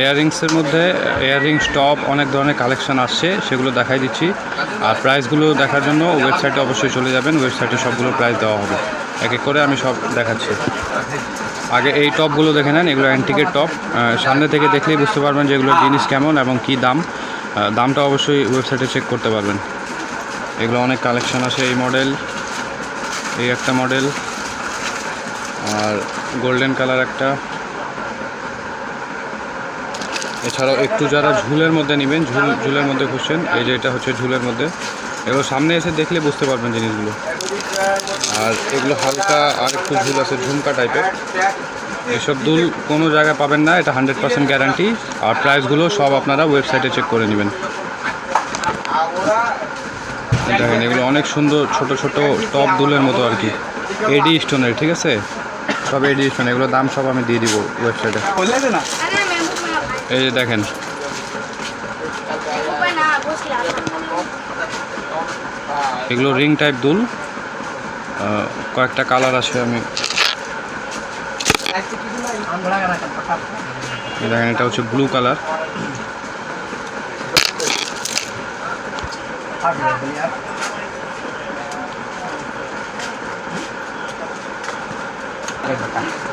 ইয়াররিংসের মধ্যে earrings top, অনেক ধরনের কালেকশন আসছে, সেগুলো দেখাই দিচ্ছি। আর প্রাইসগুলো দেখার জন্য ওয়েবসাইটে অবশ্যই চলে যাবেন, ওয়েবসাইটে সবগুলো প্রাইস দেওয়া হবে। এক এক করে আমি সব দেখাচ্ছি। আগে এই টপগুলো দেখে নেন, এগুলো অ্যান্টিকের টপ। সামনে থেকে দেখলেই বুঝতে পারবেন যে এগুলোর জিনিস কেমন এবং কি দাম। দামটা অবশ্যই ওয়েবসাইটে চেক করতে পারবেন। এগুলো অনেক কালেকশন আছে এই মডেল, এই একটা মডেল। আর গোল্ডেন কালার একটা। এছাড়াও একটু যারা ঝুলের মধ্যে নেবেন, ঝুল, ঝুলের মধ্যে খুঁজছেন এই যে এটা হচ্ছে ঝুলের মধ্যে। এগুলো সামনে এসে দেখলে বুঝতে পারবেন জিনিসগুলো। আর এগুলো হালকা আর একটু ঝুল আছে, ঝুমকা টাইপের এসব দুল কোনো জায়গায় পাবেন না, এটা হান্ড্রেড পার্সেন্ট গ্যারান্টি আর প্রাইসগুলো সব আপনারা ওয়েবসাইটে চেক করে নেবেন। দেখেন, এগুলো অনেক সুন্দর ছোট ছোট টপ দুলের মতো আর কি। এডি স্টোনের ঠিক আছে? সব এডি স্টোন এগুলোর দাম সব আমি দিয়ে দিব ওয়েবসাইটে এই যে দেখেন। এগুলো রিং টাইপ দুল। কয়েকটা কালার আছে আমি দেখেন, এটা হচ্ছে ব্লু কালার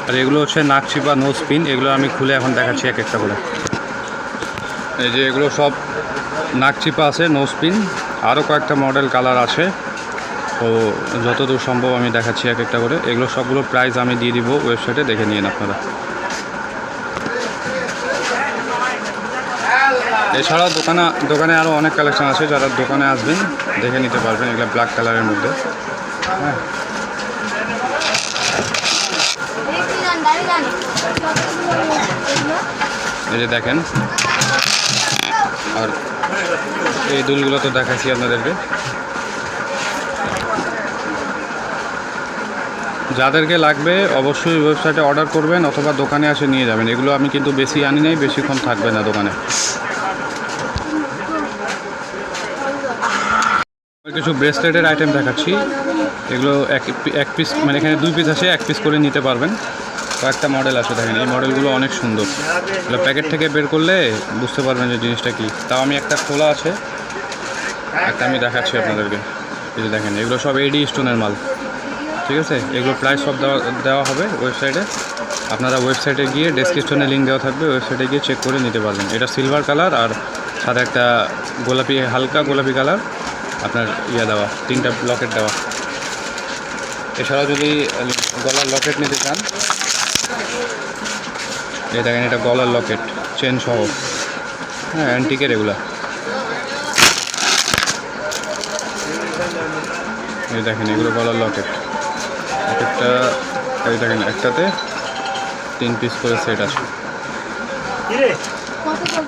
আর এগুলো হচ্ছে নাকচি বা নো স্পিন এগুলো আমি খুলে এখন দেখাচ্ছি এক একটা করে। এই যে এগুলো সব নাকচিপা আছে নো স্পিন আরও কয়েকটা মডেল কালার আছে। তো যতদূর সম্ভব আমি দেখাচ্ছি এক একটা করে। এগুলো সবগুলো প্রাইস আমি দিয়ে দিব ওয়েবসাইটে দেখে নিন আপনারা। এছাড়াও দোকানে দোকানে আরও অনেক কালেকশন আছে, যারা দোকানে আসবেন, দেখে নিতে পারবেন এগুলো ব্ল্যাক কালারের মধ্যে। হ্যাঁ। এই যে দেখেন। আর এই দুলগুলো তো দেখাচ্ছি আপনাদেরকে। যাদেরকে লাগবে অবশ্যই ওয়েবসাইটে অর্ডার করবেন অথবা দোকানে এসে নিয়ে যাবেন। এগুলো আমি কিন্তু বেশি আনি নাই, বেশিক্ষণ থাকবে না দোকানে। কিছু ব্রেসলেটের আইটেম দেখাচ্ছি। এগুলো এক এক পিস মানে এখানে দুই পিস আছে, এক পিস করে নিতে পারবেন। কয়েকটা মডেল আছে দেখেন, এই মডেলগুলো অনেক সুন্দর। এগুলো প্যাকেট থেকে বের করলে বুঝতে পারবেন যে জিনিসটা কি। তাও আমি একটা খোলা আছে, একটা আমি দেখাচ্ছি আপনাদেরকে। এই যে দেখেন, এগুলো সব এডি স্টোনের মাল। ঠিক আছে? এগুলো প্রাইস সব দেওয়া দেওয়া হবে ওয়েবসাইটে আপনারা ওয়েবসাইটে গিয়ে ডেসক্রিপশনে লিঙ্ক দেওয়া থাকবে ওয়েবসাইটে গিয়ে চেক করে নিতে পারবেন। এটা সিলভার কালার আর সাথে একটা গোলাপি, হালকা গোলাপি কালার আপনার ইয়ে দেওয়া, তিনটা লকেট দেওয়া। এছাড়াও যদি গলার লকেট নিতে চান এই দেখেন এটা গলার লকেট চেন সহ। হ্যাঁ অ্যান্টিকের এগুলা। এই দেখেন এগুলো গলার লকেট। এক একটা এই দেখেন একটাতে তিন পিস করে সেট আছে।